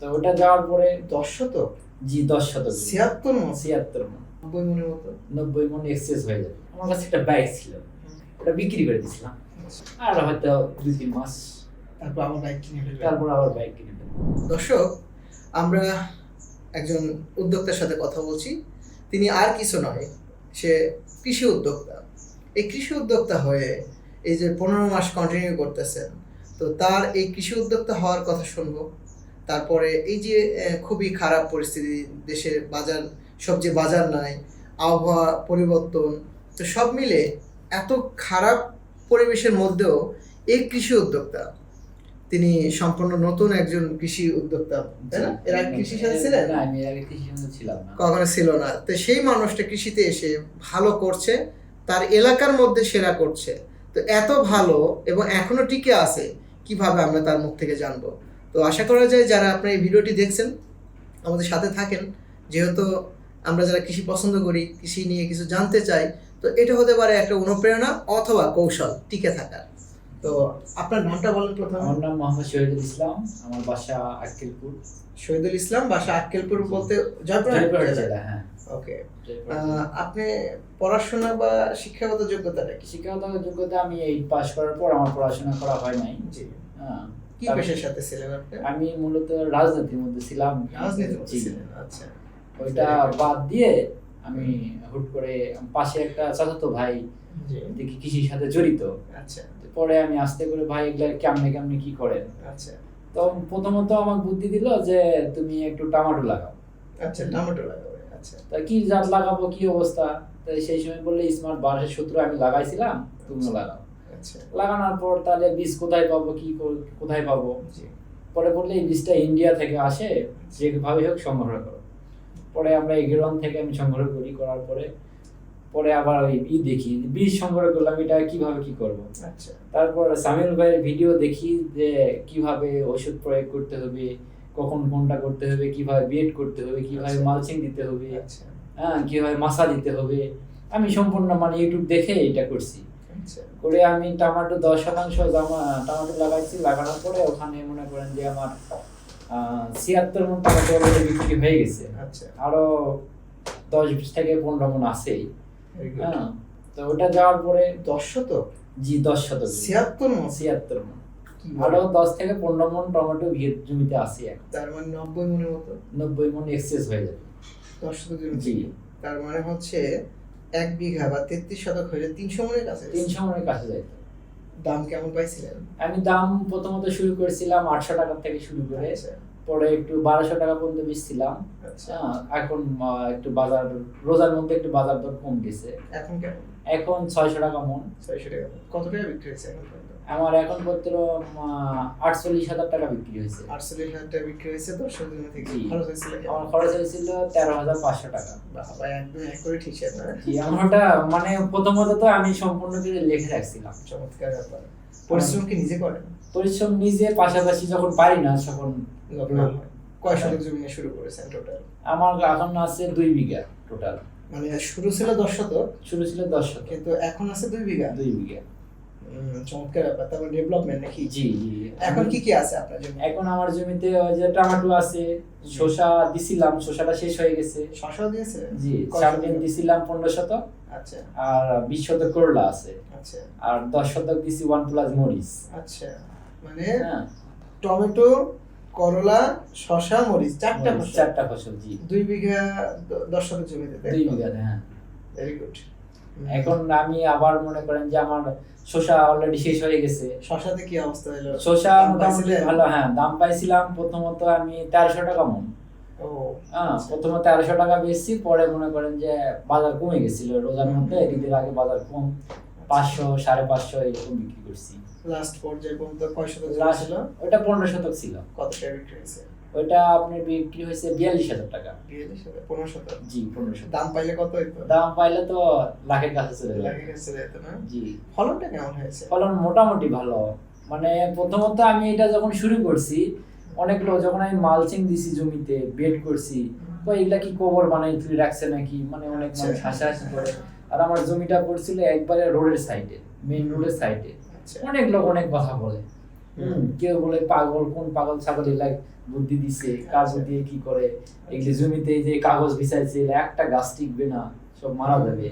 তো ওটা যাওয়ার পরে দশ শতক? জি দশ শতক। ছিয়াত্তর মন। ছিয়াত্তর মন। নব্বই মনের মতো? নব্বই মন এক্সেস হয়ে যাবে। আমার কাছে একটা বাইক ছিল। ওটা বিক্রি করে দিয়েছিলাম। আর হয়তো দুই তিন মাস। তারপর আবার বাইক কিনে ফেলবেন তারপর আবার বাইক কিনে ফেলব। দর্শক আমরা একজন উদ্যোক্তার সাথে কথা বলছি। তিনি আর কিছু নয় সে কৃষি উদ্যোক্তা। এই কৃষি উদ্যোক্তা হয়ে এই যে পনেরো মাস কন্টিনিউ করতেছেন তো তার এই কৃষি উদ্যোক্তা হওয়ার কথা শুনব। তারপরে এই যে খুবই খারাপ পরিস্থিতি দেশের বাজার সবজি বাজার নাই আবহাওয়া পরিবর্তন তো সব মিলে এত খারাপ পরিবেশের মধ্যেও এই কৃষি উদ্যোক্তা তিনি সম্পূর্ণ নতুন একজন কৃষি উদ্যোক্তা তাই না? এর আগে সাথে ছিলেন? না আমি আগে কৃষির ছিলাম না। কখনো ছিল না। তো সেই মানুষটা কৃষিতে এসে ভালো করছে তার এলাকার মধ্যে সেরা করছে। তো এত ভালো এবং এখনও টিকে আছে কীভাবে আমরা তার মুখ থেকে জানব? তো আশা করা যায় যারা আপনার এই ভিডিওটি দেখছেন আমাদের সাথে থাকেন যেহেতু আমরা যারা কৃষি পছন্দ করি কৃষি নিয়ে কিছু জানতে চাই তো এটা হতে পারে একটা অনুপ্রেরণা অথবা কৌশল টিকে থাকার। তো আপনার নামটা বলেন প্রথমে। আমার নাম মোহাম্মদ শহীদুল ইসলাম আমার বাসা আক্কেলপুর। শহীদুল ইসলাম বাসা আক্কেলপুর বলতে জয়পুর জেলা? হ্যাঁ। ওকে। আপনি পড়াশোনা বা শিক্ষাগত যোগ্যতাটা কি? শিক্ষাগত যোগ্যতা আমি এই পাস করার পর আমার পড়াশোনা করা হয় নাই। জি। হ্যাঁ কি পেশার সাথে ছিলেন আপনি? আমি মূলত রাজনীতির মধ্যে ছিলাম। রাজনীতি জি। ছিলেন আচ্ছা। ওইটা বাদ দিয়ে আমি হুট করে পাশে একটা চাচাতো ভাই দেখি কৃষির সাথে জড়িত। আচ্ছা। পরে আমি আস্তে করে ভাই এগুলা কেমনে কেমনে কি করেন? আচ্ছা। তো প্রথমত আমাকে বুদ্ধি দিল যে তুমি একটু টমেটো লাগাও। আচ্ছা টমেটো লাগাবে আচ্ছা। তা কি জাত লাগাবো কি অবস্থা? তাই সেই সময় বললে স্মার্ট বারোশের সূত্র আমি লাগাইছিলাম তুমিও লাগাও। আচ্ছা লাগানোর পর তাহলে বীজ কোথায় পাবো কি কোথায় পাবো? পরে বললে এই বীজটা ইন্ডিয়া থেকে আসে যেভাবে হোক সংগ্রহ করো। পরে আমরা এগ্রন থেকে আমি সংগ্রহ করি করার পরে পরে আবার ওই ই দেখি বীজ সংগ্রহ করলাম এটা কীভাবে কি করব? আচ্ছা। তারপর সামিল ভাইয়ের ভিডিও দেখি যে কীভাবে ওষুধ প্রয়োগ করতে হবে কখন কোনটা করতে হবে কীভাবে বিএড করতে হবে কীভাবে আচ্ছা। মালচিং দিতে হবে আচ্ছা। হ্যাঁ কীভাবে মাসা দিতে হবে। আমি সম্পূর্ণ মানে ইউটিউব দেখে এটা করছি। আচ্ছা করে আমি টমেটো দশ শতাংশ জামা টমেটো লাগাইছি লাগানোর পরে ওখানে মনে করেন যে আমার ছিয়াত্তর মন টমেটো অলরেডি বিক্রি হয়ে গেছে। আচ্ছা। আরও দশ থেকে পনেরো মন আছেই। হ্যাঁ তো ওটা যাওয়ার পরে দশ শতক? জি দশ শতক। ছিয়াত্তর মন? ছিয়াত্তর মন। আরও দশ থেকে পনেরো মন টমেটো জমিতে আছে তার মানে নব্বই মনের মতো? নব্বই মন এক্সেস হয়ে যাবে। দশ শতক জমি জি। তার মানে হচ্ছে এক বিঘা বা তেত্রিশ শতক হয়ে তিনশো মনের কাছে তিনশো মনের কাছে যাইতো। দাম কেমন পাইছিলেন? আমি দাম প্রথমত শুরু করেছিলাম আটশো টাকা থেকে শুরু করে আচ্ছা। পরে একটু বারোশো টাকা পর্যন্ত বেচছিলাম। আচ্ছা। হ্যাঁ, এখন একটু বাজার রোজার মধ্যে একটু বাজার দর কম গেছে। এখন কেমন? এখন ছয়শো টাকা মন। ছয়শো টাকা। কত টাকা বিক্রি হয়েছে এখন? আমার এখন পত্র আটচল্লিশ হাজার টাকা বিক্রি হয়েছে। আটচল্লিশ হাজার টাকা বিক্রি হয়েছে দর্শক জমি থেকে খরচ হয়েছিল আমার খরচ হয়েছিল তেরো হাজার পাঁচশো টাকা। বাবা একদম এক করে ঠিক আছে না জি আমার ওটা মানে প্রথমত তো আমি সম্পূর্ণ করে লিখে রাখছিলাম। চমৎকার ব্যাপার। পরিশ্রম কি নিজে করেন? পরিশ্রম নিজে পাশাপাশি যখন পারি না তখন কয় শতক জমি নিয়ে শুরু করেছেন টোটাল আমার এখন আছে দুই বিঘা টোটাল মানে শুরু ছিল দশ শতক শুরু ছিল দশ শতক। কিন্তু এখন আছে দুই বিঘা? দুই বিঘা। চমৎকার ব্যাপার। তারপর ডেভেলপমেন্ট নাকি? জি জি। এখন কি কি আছে আপনার জমি এখন আমার জমিতে ওই যে টমেটো আছে শসা দিছিলাম শসাটা শেষ হয়ে গেছে। শশা দিয়েছে? জি সামনে দিছিলাম পনেরো শতক। আচ্ছা। আর বিশ শতক করলা আছে। আচ্ছা। আর দশ শতক দিছি ওয়ান প্লাস মরিচ। আচ্ছা। মানে হ্যাঁ। টমেটো করলা শশা মরিচ চারটা ফসল? চারটা ফসল জি। দুই বিঘা দশ শতক জমিতে দুই বিঘাতে হ্যাঁ। ভেরি গুড এখন আমি আবার মনে করেন যে আমার শসা অলরেডি শেষ হয়ে গেছে। শশাতে কি অবস্থা হলো? শসা মোটামুটি ভালো হ্যাঁ দাম পাইছিলাম প্রথমত আমি তেরোশো টাকা মন। হ্যাঁ আচ্ছা। প্রথমে তেরোশো টাকা বেচছি পরে মনে করেন যে বাজার কমে গেছিল রোজার মধ্যে ঈদের আগে বাজার কম পাঁচশো সাড়ে পাঁচশো এরকম বিক্রি করছি। লাস্ট পর্যায়ে পর্যন্ত কয় শতক ছিল? ওইটা পনেরো শতক ছিল। কত টাকা বিক্রি হয়েছে? ওইটা আপনার বিক্রি হয়েছে বিয়াল্লিশ হাজার টাকা। বিয়াল্লিশ হাজার পনেরো জি পনেরো শতক। দাম পাইলে কত হইতো? দাম পাইলে তো লাখের কাছে চলে যেত না? জি। ফলনটা কেমন হয়েছে? ফলন মোটামুটি ভালো। মানে প্রথমত আমি এটা যখন শুরু করছি অনেক লোক যখন আমি মালচিং দিছি জমিতে বেড করছি তো এগুলা কি কবর বানাই তুই রাখছে নাকি? মানে অনেক আচ্ছা। মানুষ হাসাহাসি করে। আর আমার জমিটা পড়ছিল একবারে রোডের সাইডে মেইন রোডের সাইডে অনেক লোক অনেক কথা বলে। কেউ বলে পাগল কোন পাগল ছাগল লাগ বুদ্ধি দিছে কার বুদ্ধি কি করে? এগুলি জমিতে যে কাগজ বিছাইছে একটা গাছ টিকবে না সব মারা যাবে।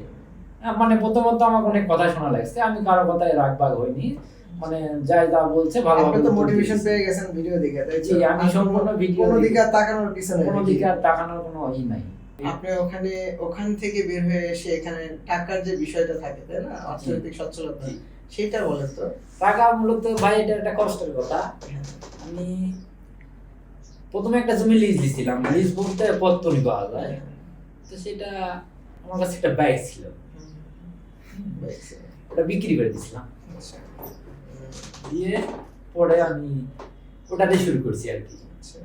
মানে প্রথমত আমাকে অনেক কথা শোনা লাগছে আমি কারও কথায় রাগ বাগ হইনি। মানে যাই যা বলছে ভালো আপনি তো মোটিভেশন পেয়ে গেছেন ভিডিও দেখে তাই আমি সম্পূর্ণ কোনো- video কোনো। দিকে তাকানোর কোনো দিকে তাকানোর কোনো ই নাই। আপনি ওখানে ওখান থেকে বের হয়ে এসে এখানে টাকার যে বিষয়টা থাকে তাই না? অর্থনৈতিক সচ্ছলতা। সেটা বলেন তো। টাকা মূলত ভাই এটা একটা কষ্টের কথা। আমি প্রথমে একটা জমি লিজ দিছিলাম। লিজ বলতে পত্তনি পাওয়া যায়। তো সেটা আমার কাছে একটা বাইক ছিল। ওটা বিক্রি করে দিছিলাম। আচ্ছা। দিয়ে পরে আমি ওটা দিয়ে শুরু করছি আর কি। আচ্ছা।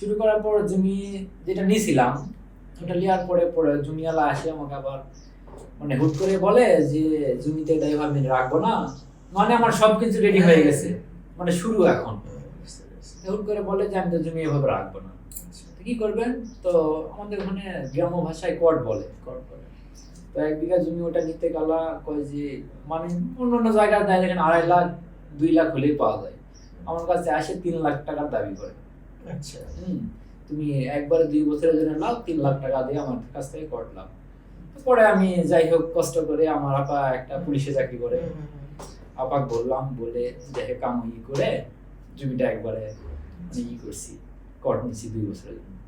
শুরু করার পর জমি যেটা নিয়েছিলাম ওটা নেওয়ার পরে পরে জমিওয়ালা আসে আমাকে আবার মানে হুট করে বলে যে জমিতে এটা এভাবে রাখব না। মানে আমার সবকিছু রেডি হয়ে গেছে। মানে শুরু এখন। হুট করে বলে যে আমি তো জমি এভাবে রাখব না। কি করবেন? তো আমাদের ওখানে গ্রাম্য ভাষায় কট বলে। কর করে। তো এক বিঘা জমি ওটা নিতে গেলা কয় যে মানে অন্য অন্য জায়গায় দেয় দেখেন আড়াই লাখ দুই লাখ হলেই পাওয়া যায়। আমার কাছে আসে তিন লাখ টাকার দাবি করে। আচ্ছা। হুম, তুমি একবারে দুই বছরের জন্য লাভ তিন লাখ টাকা দিয়ে আমার কাছ থেকে করলাম পরে আমি যাই হোক কষ্ট করে আমার আপা একটা পুলিশে চাকরি করে। আপাক বললাম বলে দেখে কাম ই করে জমিটা একবারে মানে ই করছি কট নিছি দুই বছরের জন্য।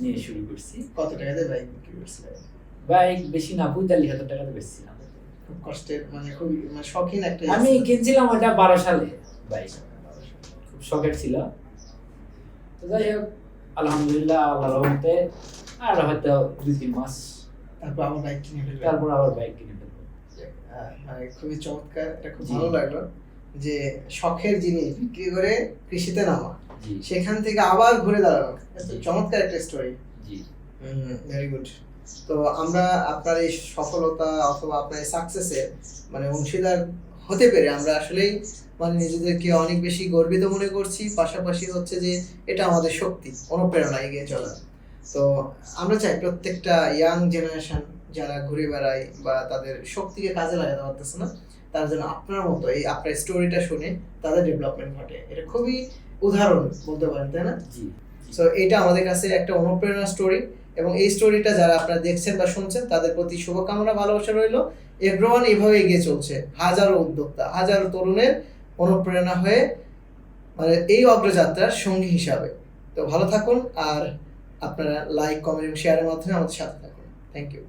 নিয়ে শুরু করছি। কত টাকা দিয়ে বাইক বিক্রি করছিলেন? বাইক বেশি না পঁয়তাল্লিশ হাজার টাকাতে বেচছিলাম। খুব কষ্টের মানে খুবই মানে শখিন একটা আমি কিনছিলাম ওটা বারো সালে। বাইক খুব শখের ছিল। তো যাই হোক আলহামদুলিল্লাহ আল্লাহ রহমতে। আর হয়তো দুই তিন মাস। তারপর আমার বাইক কিনে। তারপর আবার বাইক কিনে ফেলব। মানে খুবই চমৎকার এটা খুব ভালো লাগল যে শখের জিনিস বিক্রি করে কৃষিতে নামা। সেখান থেকে আবার ঘুরে দাঁড়ানো। চমৎকার একটা স্টোরি জি। ভেরি গুড তো আমরা আপনার এই সফলতা অথবা আপনার এই সাকসেসে মানে অংশীদার হতে পেরে আমরা আসলেই মানে নিজেদেরকে অনেক বেশি গর্বিত মনে করছি। পাশাপাশি হচ্ছে যে এটা আমাদের শক্তি অনুপ্রেরণা এগিয়ে চলা। তো আমরা চাই প্রত্যেকটা ইয়াং জেনারেশন যারা ঘুরে বেড়ায় বা তাদের শক্তিকে কাজে লাগাতে পারতেছে না তার জন্য আপনার মতো এই আপনার স্টোরিটা শুনে তাদের ডেভেলপমেন্ট ঘটে। এটা খুবই উদাহরণ বলতে পারেন তাই না? জি। সো এটা আমাদের কাছে একটা অনুপ্রেরণা স্টোরি এবং এই স্টোরিটা যারা আপনারা দেখছেন বা শুনছেন, তাদের প্রতি শুভকামনা, ভালোবাসা রইল। এগ্রোয়ান এভাবে এগিয়ে চলছে। হাজারো উদ্যোক্তা, হাজারো তরুণের অনুপ্রেরণা হয়ে মানে এই অগ্রযাত্রার সঙ্গী হিসাবে। তো ভালো থাকুন আর আপনারা লাইক কমেন্ট এবং শেয়ারের মাধ্যমে আমাদের সাথে থাকুন। Thank you